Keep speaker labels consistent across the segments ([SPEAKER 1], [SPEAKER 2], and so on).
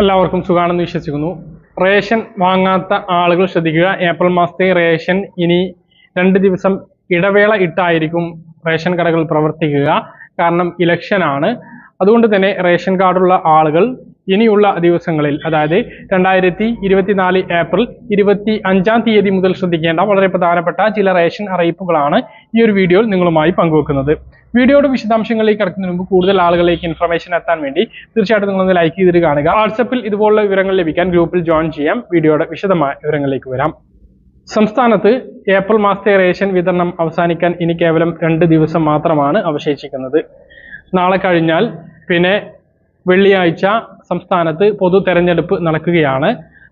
[SPEAKER 1] എല്ലാവർക്കും സുഖാണെന്ന് വിശ്വസിക്കുന്നു. റേഷൻ വാങ്ങാത്ത ആളുകൾ ശ്രദ്ധിക്കുക. ഏപ്രിൽ മാസത്തെ റേഷൻ ഇനി രണ്ട് ദിവസം ഇടവേള ഇട്ടായിരിക്കും റേഷൻ കടകൾ പ്രവർത്തിക്കുക. കാരണം ഇലക്ഷനാണ്. അതുകൊണ്ട് തന്നെ റേഷൻ കാർഡുള്ള ആളുകൾ ഇനിയുള്ള ദിവസങ്ങളിൽ അതായത് രണ്ടായിരത്തി ഇരുപത്തിനാല് ഏപ്രിൽ ഇരുപത്തി അഞ്ചാം തീയതി മുതൽ ശ്രദ്ധിക്കേണ്ട വളരെ പ്രധാനപ്പെട്ട ചില റേഷൻ അറിയിപ്പുകളാണ് ഈ ഒരു വീഡിയോയിൽ നിങ്ങളുമായി പങ്കുവെക്കുന്നത്. വീഡിയോയുടെ വിശദാംശങ്ങളിലേക്ക് കടക്കുന്നതിന് മുമ്പ് കൂടുതൽ ആളുകളിലേക്ക് ഇൻഫർമേഷൻ എത്താൻ വേണ്ടി തീർച്ചയായിട്ടും നിങ്ങളൊന്ന് ലൈക്ക് ചെയ്തിട്ട് കാണുക. വാട്സപ്പിൽ ഇതുപോലുള്ള വിവരങ്ങൾ ലഭിക്കാൻ ഗ്രൂപ്പിൽ ജോയിൻ ചെയ്യാം. വീഡിയോയുടെ വിശദമായ വിവരങ്ങളിലേക്ക് വരാം. സംസ്ഥാനത്ത് ഏപ്രിൽ മാസത്തെ റേഷൻ വിതരണം അവസാനിക്കാൻ ഇനി കേവലം രണ്ട് ദിവസം മാത്രമാണ് അവശേഷിക്കുന്നത്. നാളെ കഴിഞ്ഞാൽ പിന്നെ വെള്ളിയാഴ്ച സംസ്ഥാനത്ത് പൊതു തെരഞ്ഞെടുപ്പ് നടക്കുകയാണ്.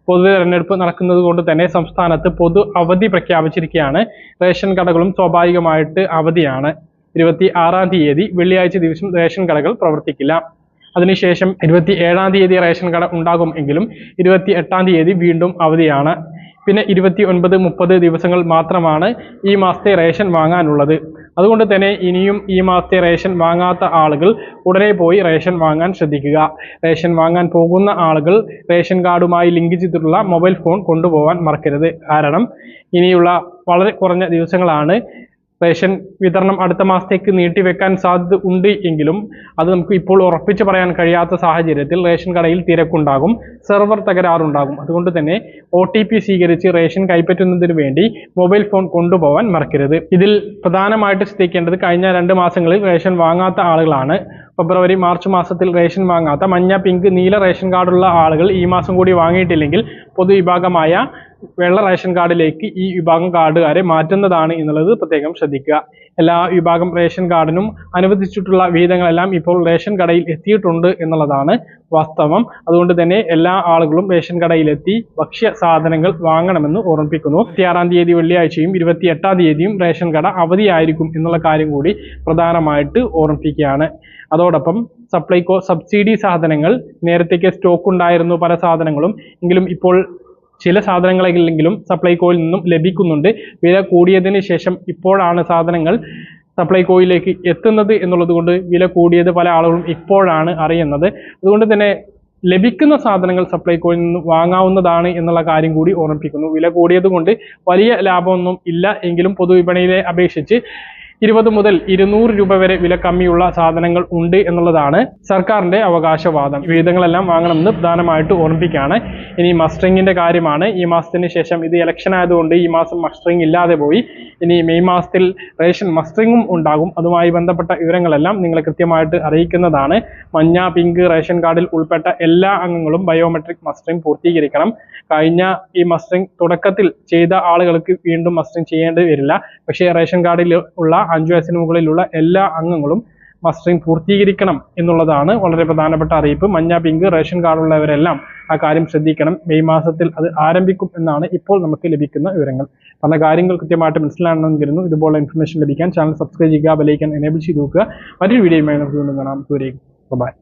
[SPEAKER 1] പൊതു തെരഞ്ഞെടുപ്പ് നടക്കുന്നത് കൊണ്ട് തന്നെ സംസ്ഥാനത്ത് പൊതു അവധി പ്രഖ്യാപിച്ചിരിക്കുകയാണ്. റേഷൻ കടകളും സ്വാഭാവികമായിട്ട് അവധിയാണ്. ഇരുപത്തി ആറാം തീയതി വെള്ളിയാഴ്ച ദിവസം റേഷൻ കടകൾ പ്രവർത്തിക്കില്ല. അതിനുശേഷം ഇരുപത്തി ഏഴാം തീയതി റേഷൻ കട ഉണ്ടാകും എങ്കിലും ഇരുപത്തി എട്ടാം തീയതി വീണ്ടും അവധിയാണ്. പിന്നെ ഇരുപത്തി ഒൻപത് മുപ്പത് ദിവസങ്ങൾ മാത്രമാണ് ഈ മാസത്തെ റേഷൻ വാങ്ങാനുള്ളത്. അതുകൊണ്ട് തന്നെ ഇനിയും ഈ മാസത്തെ റേഷൻ വാങ്ങാത്ത ആളുകൾ ഉടനെ പോയി റേഷൻ വാങ്ങാൻ ശ്രദ്ധിക്കുക. റേഷൻ വാങ്ങാൻ പോകുന്ന ആളുകൾ റേഷൻ കാർഡുമായി ലിങ്ക് ചെയ്തിട്ടുള്ള മൊബൈൽ ഫോൺ കൊണ്ടുപോകാൻ മറക്കരുത്. കാരണം ഇനിയുള്ള വളരെ കുറഞ്ഞ ദിവസങ്ങളാണ് റേഷൻ വിതരണം അടുത്ത മാസത്തേക്ക് നീട്ടിവെക്കാൻ സാധ്യത ഉണ്ട് എങ്കിലും അത് നമുക്ക് ഇപ്പോൾ ഉറപ്പിച്ച് പറയാൻ കഴിയാത്ത സാഹചര്യത്തിൽ റേഷൻ കടയിൽ തിരക്കുണ്ടാകും സെർവർ തകരാറുണ്ടാകും. അതുകൊണ്ട് തന്നെ ഒ സ്വീകരിച്ച് റേഷൻ കൈപ്പറ്റുന്നതിന് വേണ്ടി മൊബൈൽ ഫോൺ കൊണ്ടുപോകാൻ മറക്കരുത്. ഇതിൽ പ്രധാനമായിട്ട് ശ്രദ്ധിക്കേണ്ടത് കഴിഞ്ഞ രണ്ട് മാസങ്ങളിൽ റേഷൻ വാങ്ങാത്ത ആളുകളാണ്. ഫെബ്രുവരി മാർച്ച് മാസത്തിൽ റേഷൻ വാങ്ങാത്ത മഞ്ഞ പിങ്ക് നീല റേഷൻ കാർഡുള്ള ആളുകൾ ഈ മാസം കൂടി വാങ്ങിയിട്ടില്ലെങ്കിൽ പൊതുവിഭാഗമായ വെള്ള റേഷൻ കാർഡിലേക്ക് ഈ വിഭാഗം കാർഡുകാരെ മാറ്റുന്നതാണ് എന്നുള്ളത് പ്രത്യേകം ശ്രദ്ധിക്കുക. എല്ലാ വിഭാഗം റേഷൻ കാർഡിനും അനുവദിച്ചിട്ടുള്ള വിഹിതങ്ങളെല്ലാം ഇപ്പോൾ റേഷൻ കടയിൽ എത്തിയിട്ടുണ്ട് എന്നുള്ളതാണ് വാസ്തവം. അതുകൊണ്ട് തന്നെ എല്ലാ ആളുകളും റേഷൻ കടയിലെത്തി ഭക്ഷ്യ സാധനങ്ങൾ വാങ്ങണമെന്ന് ഓർമ്മിപ്പിക്കുന്നു. ഇരുപത്തിയാറാം തീയതി വെള്ളിയാഴ്ചയും ഇരുപത്തി എട്ടാം തീയതിയും റേഷൻ കട അവധിയായിരിക്കും എന്നുള്ള കാര്യം കൂടി പ്രധാനമായിട്ട് ഓർമ്മിപ്പിക്കുകയാണ്. അതോടൊപ്പം സപ്ലൈകോ സബ്സിഡി സാധനങ്ങൾ നേരത്തേക്ക് സ്റ്റോക്ക് ഉണ്ടായിരുന്നു പല സാധനങ്ങളും. എങ്കിലും ഇപ്പോൾ ചില സാധനങ്ങളെങ്കിലും സപ്ലൈകോയിൽ നിന്നും ലഭിക്കുന്നുണ്ട്. വില കൂടിയതിന് ശേഷം ഇപ്പോഴാണ് സാധനങ്ങൾ സപ്ലൈകോയിലേക്ക് എത്തുന്നത് എന്നുള്ളത് കൊണ്ട് വില കൂടിയത് പല ആളുകളും ഇപ്പോഴാണ് അറിയുന്നത്. അതുകൊണ്ട് തന്നെ ലഭിക്കുന്ന സാധനങ്ങൾ സപ്ലൈകോയിൽ നിന്ന് വാങ്ങാവുന്നതാണ് എന്നുള്ള കാര്യം കൂടി ഓർമ്മിപ്പിക്കുന്നു. വില കൂടിയത് കൊണ്ട് വലിയ ലാഭമൊന്നും ഇല്ല. എങ്കിലും പൊതുവിപണിയിലെ അപേക്ഷിച്ച് ഇരുപത് മുതൽ ഇരുന്നൂറ് രൂപ വരെ വില കമ്മിയുള്ള സാധനങ്ങൾ ഉണ്ട് എന്നുള്ളതാണ് സർക്കാരിന്റെ അവകാശവാദം. വിഹിതങ്ങളെല്ലാം വാങ്ങണമെന്ന് പ്രധാനമായിട്ട് ഓർമ്മിപ്പിക്കുകയാണ്. ഇനി മസ്റ്ററിങ്ങിന്റെ കാര്യമാണ്. ഈ മാസത്തിന് ശേഷം ഇത് ഇലക്ഷൻ ആയതുകൊണ്ട് ഈ മാസം മസ്റ്ററിങ് ഇല്ലാതെ പോയി. ഇനി മെയ് മാസത്തിൽ റേഷൻ മസ്റ്ററിങ്ങും ഉണ്ടാകും. അതുമായി ബന്ധപ്പെട്ട വിവരങ്ങളെല്ലാം നിങ്ങളെ കൃത്യമായിട്ട് അറിയിക്കുന്നതാണ്. മഞ്ഞ പിങ്ക് റേഷൻ കാർഡിൽ ഉൾപ്പെട്ട എല്ലാ അംഗങ്ങളും ബയോമെട്രിക് മസ്റ്ററിങ് പൂർത്തീകരിക്കണം. കഴിഞ്ഞ ഈ മസ്റ്ററിങ് തുടക്കത്തിൽ ചെയ്ത ആളുകൾക്ക് വീണ്ടും മസ്റ്ററിങ് ചെയ്യേണ്ടി വരില്ല. പക്ഷേ റേഷൻ കാർഡിൽ ഉള്ള അഞ്ചു വയസ്സിന് മുകളിലുള്ള എല്ലാ അംഗങ്ങളും മസ്റ്ററിംഗ് പൂർത്തീകരിക്കണം എന്നുള്ളതാണ് വളരെ പ്രധാനപ്പെട്ട അറിയിപ്പ്. മഞ്ഞ പിങ്ക് റേഷൻ കാർഡുള്ളവരെല്ലാം ആ കാര്യം ശ്രദ്ധിക്കണം. മെയ് മാസത്തിൽ അത് ആരംഭിക്കും എന്നാണ് ഇപ്പോൾ നമുക്ക് ലഭിക്കുന്ന വിവരങ്ങൾ. പറഞ്ഞ കാര്യങ്ങൾ കൃത്യമായിട്ട് മനസ്സിലാണെന്ന് ഇതുപോലെ ഇൻഫർമേഷൻ ലഭിക്കാൻ ചാനൽ സബ്സ്ക്രൈബ് ചെയ്യുക ബെലൈക്കൻ എനേബിൾ ചെയ്ത് നോക്കുക. മറ്റൊരു വീഡിയോയുമായി നമുക്ക് വീണ്ടും കാണാം. ദൂരേക്ക് ബൈ